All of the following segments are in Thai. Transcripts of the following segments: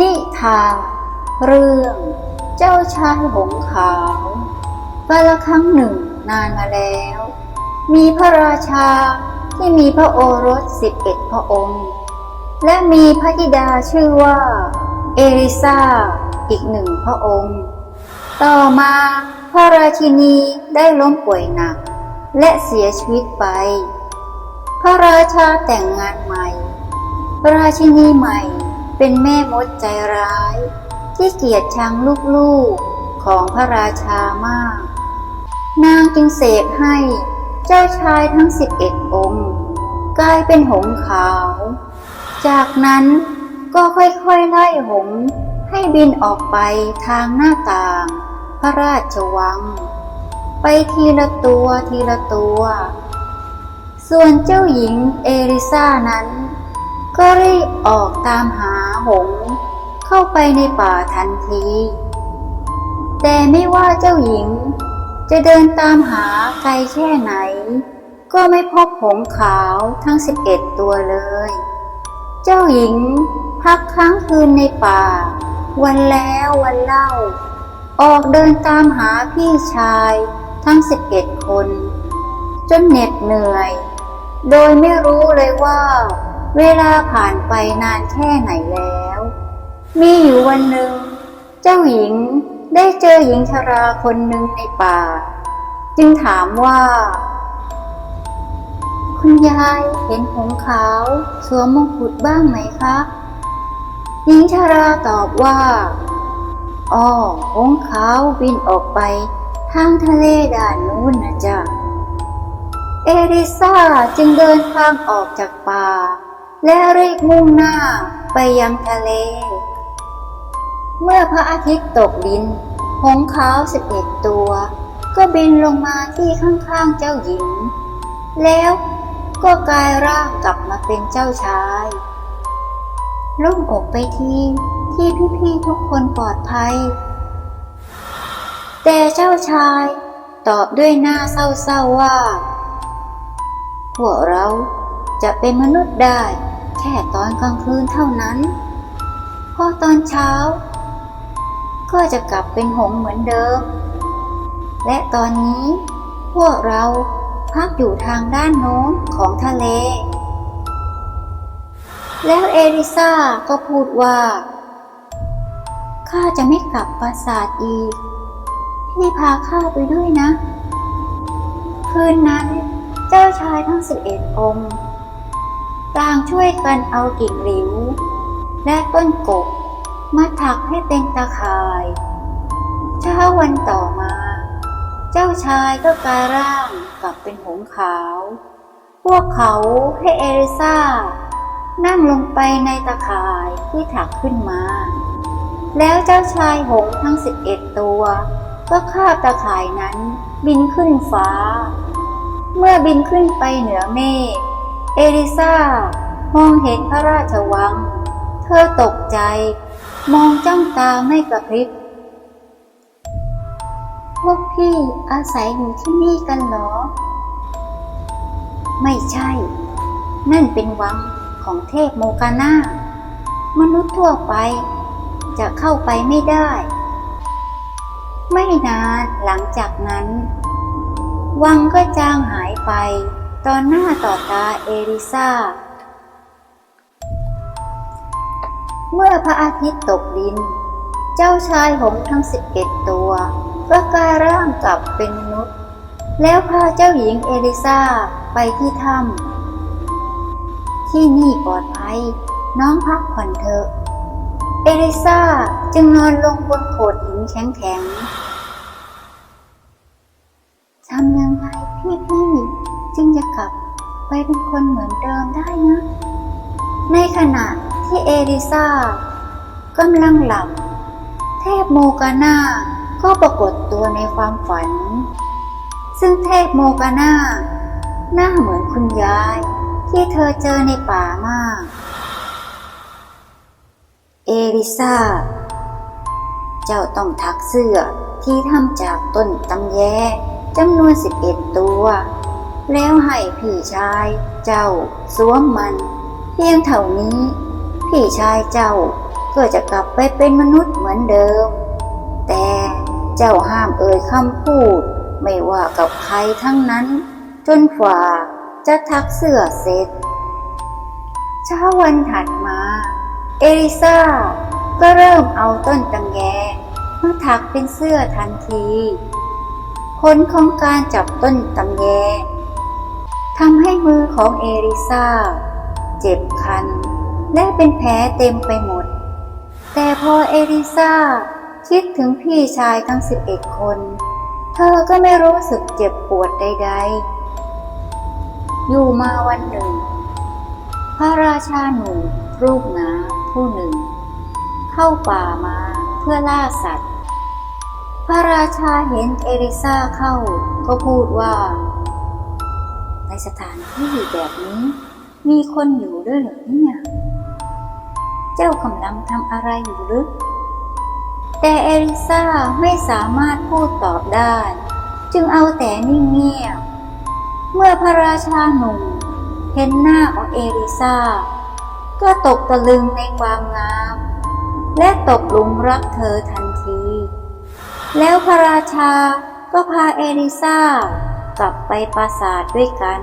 นิทานเรื่อง เจ้าชายหงขาวกาลครั้งหนึ่งนานมาแล้ว มีพระราชาที่มีพระโอรสสิบเอ็ดพระองค์ และมีพระธิดาชื่อว่า เอลิซาอีกหนึ่งพระองค์ ต่อมาพระราชินีได้ล้มป่วยหนัก และเสียชีวิตไป พระราชาแต่งงานใหม่ ราชินีใหม่ เป็นแม่มดใจร้าย ที่เกลียดชังลูกๆของพระราชามาก นางจึงเสกให้เจ้าชายทั้งสิบเอ็ดองค์ กลายเป็นหงขาว จากนั้นก็ค่อยๆไล่หงให้บินออกไปทางหน้าต่าง พระราชวัง ไปทีละตัวทีละตัว ส่วนเจ้าหญิงเอลิซานั้น ก็รีบออกตามหาหง เข้าไปในป่าทันที แต่ไม่ว่าเจ้าหญิง จะเดินตามหาไกลแค่ไหน ก็ไม่พบหงขาวทั้งสิบเอ็ดตัวเลย เจ้าหญิงพักค้างคืนในป่า วันแล้ววันเล่า ออกเดินตามหาพี่ชายทั้งสิบเอ็ดคน จนเหน็ดเหนื่อย โดยไม่รู้เลยว่า เวลาผ่านไปนานแค่ไหนแล้ว มีอยู่วันหนึ่ง เจ้าหญิงได้เจอหญิงชราคนหนึ่งในป่า จึงถามว่า คุณยายเห็นหงส์ขาวสวมมงกุฎบ้างไหมคะ หญิงชราตอบว่าอ๋อหงส์ขาวบินออกไป ทางทะเลด้านนู้นนะจ๊ะ เอริซาจึงเดินทางออกจากป่า และรีบมุ่งหน้าไปยังทะเล เมื่อพระอาทิตย์ตกดิน หงขาวสิบเอ็ดตัว ก็บินลงมาที่ข้างๆเจ้าหญิง แล้วก็กลายร่างกลับมาเป็นเจ้าชายล่งอกไปทีที่พี่ๆทุกคนปลอดภัย แต่เจ้าชายตอบด้วยหน้าเศร้าๆว่า พวกเราจะเป็นมนุษย์ได้ แค่ตอนกลางคืนเท่านั้น พอตอนเช้า ก็จะกลับเป็นหงส์เหมือนเดิม และตอนนี้ พวกเราพักอยู่ทางด้านโน้นของทะเล แล้วเอลิซาก็พูดว่า ข้าจะไม่กลับปราสาทอีกพี่พาข้าไปด้วยนะ คืนนั้นเจ้าชายทั้งสิบเอ็ดองค์ ต่างช่วยกันเอากิ่งหลิว และต้นกบ มาถักให้เป็นตาข่าย เช้าวันต่อมา เจ้าชายก็กลายร่างกลับเป็นหงส์ขาว พวกเขาให้เอลิซานั่งลงไปในตาข่ายที่ถักขึ้นมา แล้วเจ้าชายหงส์ทั้งสิบเอ็ดตัว ก็คาบตาข่ายนั้นบินขึ้นฟ้า เมื่อบินขึ้นไปเหนือเมฆ เอลิซามองเห็นพระราชวัง เธอตกใจ มองจ้องตาไม่กระพริบพวกพี่อาศัยอยู่ที่นี่กันหรอ ไม่ใช่ นั่นเป็นวังของเทพโมกาน่ามนุษย์ทั่วไป จะเข้าไปไม่ได้ ไม่นานหลังจากนั้น วังก็จางหายไป ตอนหน้าต่อตาเอลิซาเมื่อพระอาทิตย์ตกดิน เจ้าชายหงทั้งสิบเอ็ดตัวก็กลายร่างกลับเป็นมนุษย์ แล้วพาเจ้าหญิงเอลิซาไปที่ถ้ำที่นี่ปลอดภัย น้องพักผ่อนเถอะ เอลิซาจึงนอนลงบนโขดหินแข็งๆทำยังไงพี่ๆ จึงจะกลับไปเป็นคนเหมือนเดิมได้นะ ในขณะที่เอลิซากำลังหลับ เทพโมกาน่าก็ปรากฏตัวในความฝัน ซึ่งเทพโมกาน่าหน้าเหมือนคุณยาย ที่เธอเจอในป่ามาก เอลิซาเจ้าต้องถักเสื้อที่ทำจากต้นตำแยจำนวนสิบเอ็ดตัว แล้วให้พี่ชายเจ้าสวมมัน เพียงเท่านี้ พี่ชายเจ้าก็จะกลับไปเป็นมนุษย์เหมือนเดิม แต่เจ้าห้ามเอ่ยคำพูด ไม่ว่ากับใครทั้งนั้น จนกว่าจะทักเสื้อเสร็จ เช้าวันถัดมา เอลิซาก็เริ่มเอาต้นตำแยมาถักเป็นเสื้อทันที ผลของการจับต้นตำแย ทำให้มือของเอลิซาเจ็บคัน และเป็นแผลเต็มไปหมด แต่พอเอลิซาคิดถึงพี่ชายทั้ง11คน เธอก็ไม่รู้สึกเจ็บปวดใด ๆ อยู่มาวันหนึ่ง พระราชาหนุ่มรูปงาผู้หนึ่ง เข้าป่ามาเพื่อล่าสัตว์ พระราชาเห็นเอลิซาเข้าก็พูดว่า ในสถานที่แบบนี้ มีคนอยู่ด้วยหรือเนี่ย เจ้ากำลังทำอะไรอยู่หรือแต่เอลิซาไม่สามารถพูดตอบได้ จึงเอาแต่นิ่งเงียบ เมื่อพระราชาหนุ่มเห็นหน้าของเอลิซาก็ตกตะลึงในความงาม และตกหลุมรักเธอทันที แล้วพระราชาก็พาเอลิซา กลับไปปราสาทด้วยกัน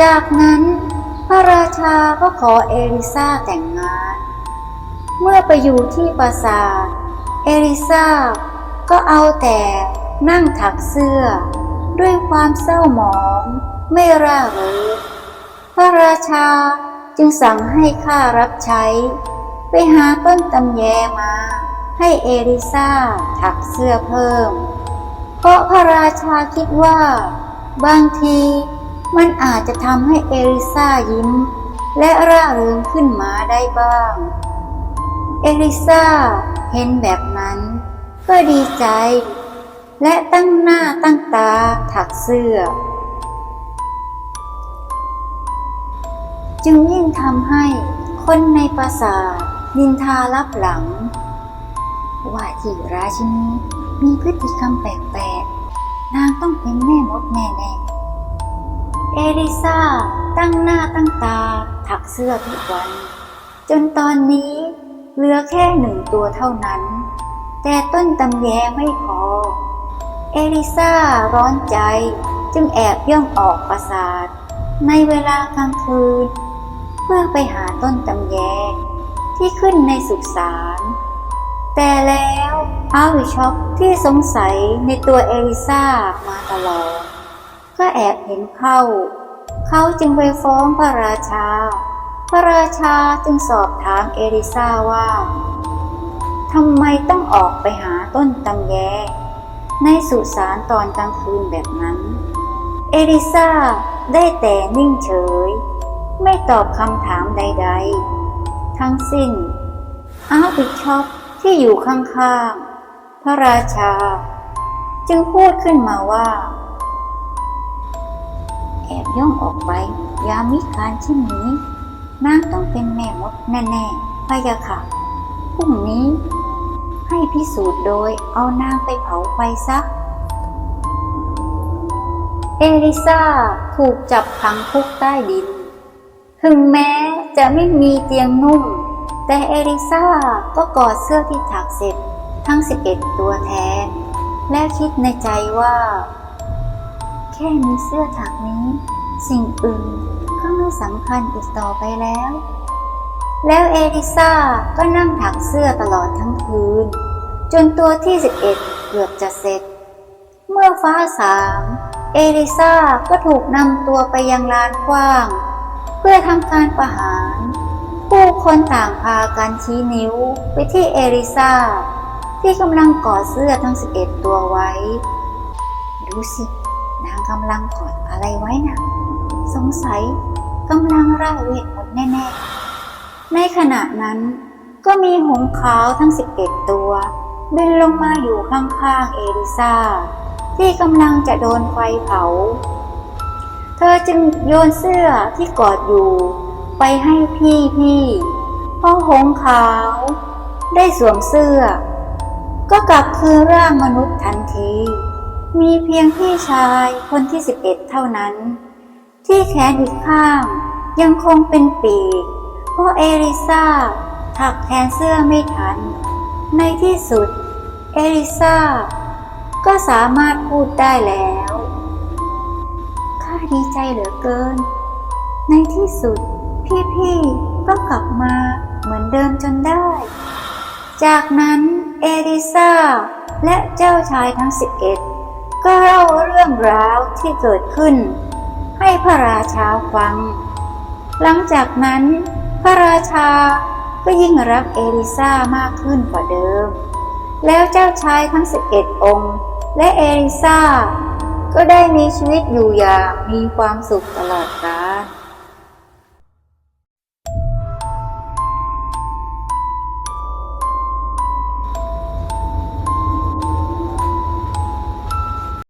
จากนั้นพระราชาก็ขอเอลิซาแต่งงาน เมื่อไปอยู่ที่ปราสาท เอลิซาก็เอาแต่นั่งถักเสื้อ ด้วยความเศร้าหมองไม่ร่าเริงพระราชาจึงสั่งให้ข้ารับใช้ ไปหาต้นตำแยมา ให้เอลิซาถักเสื้อเพิ่ม เพราะพระราชาคิดว่า บางทีมันอาจจะทำให้เอลิซายิ้ม และร่าเริงขึ้นมาได้บ้าง เอลิซาเห็นแบบนั้น ก็ดีใจ และตั้งหน้าตั้งตาถักเสื้อ จึงยิ่งทำให้คนในปราสาทนินทารับหลัง ว่าที่ราชินีมีพฤติกรรมแปลกๆ นางต้องเป็นแม่มดแน่ๆเอลิซาตั้งหน้าตั้งตาถักเสื้อทุกวัน จนตอนนี้เหลือแค่หนึ่งตัวเท่านั้น แต่ต้นตำแยไม่พอ เอลิซาร้อนใจจึงแอบย่องออกปราสาท ในเวลากลางคืน เพื่อไปหาต้นตำแยที่ขึ้นในสุสานแต่แล้ว อาวิช็อปที่สงสัยในตัวเอลิซามาตลอด ก็แอบเห็นเข้า เขาจึงไปฟ้องพระราชา พระราชาจึงสอบถามเอลิซาว่าทำไมต้องออกไปหาต้นตำแย ในสุสานตอนกลางคืนแบบนั้น เอลิซาได้แต่นิ่งเฉย ไม่ตอบคำถามใด ๆ ทั้งสิ้นอาวิชอบที่อยู่ข้างๆ ระราชา จึงพูดขึ้นมาว่า แอบย่องออกไป ยามิการเช่นนี้นางต้องเป็นแม่มดแน่ๆพะยะค่ะพรุ่งนี้ ให้พิสูจน์โดยเอานางไปเผาไฟซะเอลิซาถูกจับขังคุกใต้ดิน ถึงแม้จะไม่มีเตียงนุ่ม แต่เอลิซาก็กอดเสื้อที่ถักเสร็จ ทั้ง 11 ตัวแทนและคิดในใจว่า แค่มีเสื้อถักนี้ สิ่งอื่นก็ไม่สำคัญอีกต่อไปแล้ว แล้วเอลิซาก็นั่งถักเสื้อตลอดทั้งคืน จนตัวที่ 11 เกือบจะเสร็จ เมื่อฟ้าสางเอลิซาก็ถูกนำตัวไปยังลานกว้าง เพื่อทำการประหาร ผู้คนต่างพากันชี้นิ้วไปที่เอลิซา ที่กำลังกอดเสื้อทั้ง 11 ตัวไว้ ดูสิ นางกำลังกอดอะไรไว้นะสงสัยกำลังร่ายเวทมนต์แน่ๆ ในขณะนั้นก็มีหงขาวทั้ง 11 ตัว บินลงมาอยู่ข้างๆเอลิซาที่กำลังจะโดนไฟเผา เธอจึงโยนเสื้อที่กอดอยู่ ไปให้พี่พี่พ่อหงขาว ได้สวมเสื้อ ก็กลับคืนร่างมนุษย์ทันที มีเพียงพี่ชายคนที่11เท่านั้น ที่แขนอีกข้างยังคงเป็นปีก เพราะเอลิซาถักแทนเสื้อไม่ทัน ในที่สุด เอลิซาก็สามารถพูดได้แล้วข้าดีใจเหลือเกิน ในที่สุดพี่ๆก็กลับมาเหมือนเดิมจนได้ จากนั้น เอลิซาและเจ้าชายทั้งสิบเอ็ดก็เล่าเรื่องราวที่เกิดขึ้น ให้พระราชาฟัง หลังจากนั้น พระราชาก็ยิ่งรักเอลิซามากขึ้นกว่าเดิม แล้วเจ้าชายทั้งสิบเอ็ดองค์ และเอลิซาก็ได้มีชีวิตอยู่อย่างมีความสุขตลอดกาล